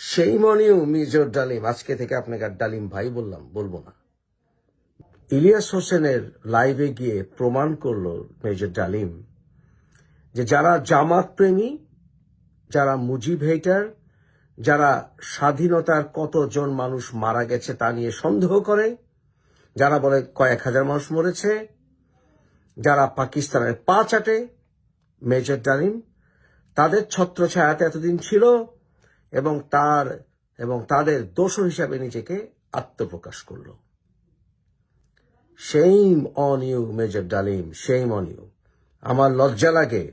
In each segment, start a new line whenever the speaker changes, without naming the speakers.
সেই মনেও মেজর ডালিম, আজকে থেকে আপনাকে আর ডালিম ভাই বললাম, বলব না। ইলিয়াস হোসেনের লাইভে গিয়ে প্রমাণ করল মেজর ডালিম যে যারা জামাত প্রেমী, যারা মুজিব হেটার যারা স্বাধীনতার কতজন মানুষ মারা গেছে তা নিয়ে সন্দেহ করে, যারা বলে কয়েক হাজার মানুষ মরেছে, যারা পাকিস্তানের পা চাটে মেজর ডালিম, তাদের ছত্রছায়াতে এতদিন ছিল এবং তার, এবং তাদের দোষ হিসাবে নিজেকে আত্মপ্রকাশ করল। Shame on you major Dalim shame on you আমার লজ্জা লাগে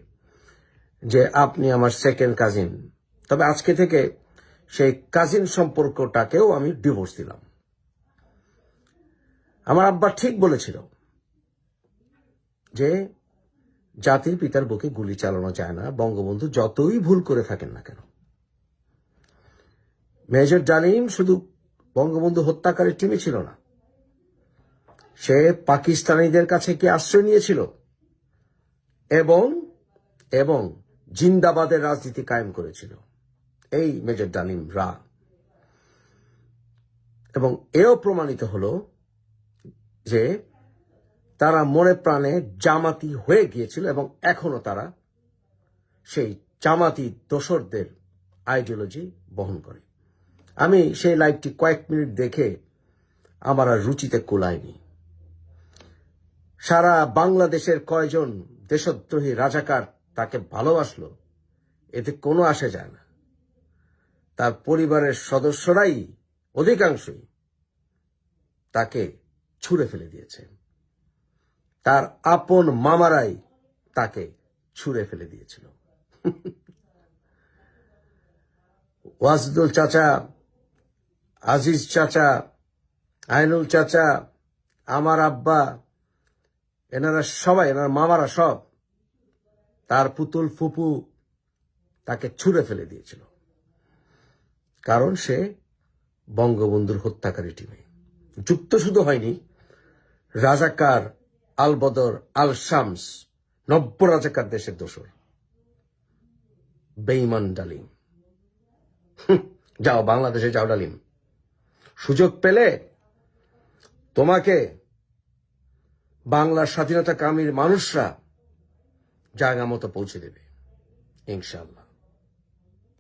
যে আপনি আমার সেকেন্ড কাজিন তবে আজকে থেকে সেই কাজিন সম্পর্কটাকেও আমি ডিভোর্স দিলাম। আমার আব্বা ঠিক বলেছিল যে জাতির পিতার বুকে গুলি চালানো যায় না, বঙ্গবন্ধু যতই ভুল করে থাকেন না কেন। মেজর ডালিম শুধু বঙ্গবন্ধু হত্যাকারীর টিমে ছিল না। সে পাকিস্তানিদের কাছে কি আশ্রয় নিয়েছিল? এবং এবং জিন্দাবাদের রাজনীতি কায়েম করেছিল। এই মেজর ডালিম রা। এবং এও প্রমাণিত হলো যে তারা মনে প্রাণে জামাতি হয়ে গিয়েছিল এবং এখনও তারা সেই জামাতি দোসরদের আইডিওলজি বহন করে। আমি সেই লাইভটি কয়েক মিনিট দেখে আমার আর রুচিতে কুলায়নি। সারা বাংলাদেশের কয়জন দেশদ্রোহী রাজাকার তাকে ভালোবাসলো, এতে কোনো আসে যায় না। তার পরিবারের সদস্যরাই অধিকাংশই তাকে ছুঁড়ে ফেলে দিয়েছে। তার আপন মামারাই তাকে ছুঁড়ে ফেলে দিয়েছিল। ওয়াজদুল চাচা আজিজ চাচা, আইনুল চাচা, আমার আব্বা, এনারা সবাই, এনার মামারা সব, তার পুতুল ফুপু তাকে ছুঁড়ে ফেলে দিয়েছিল। কারণ সে বঙ্গবন্ধুর হত্যাকারী টিমে। যুক্ত শুধু হয়নি, রাজাকার আল বদর আল শামস নব্য রাজাকার দেশের দোসর। বেইমান ডালিম। যাও, বাংলাদেশে যাও ডালিম। সুযোগ পেলে তোমাকে বাংলার স্বাধীনতা কামীর মানুষরা জায়গা মতো পৌঁছে দেবে ইনশাল্লাহ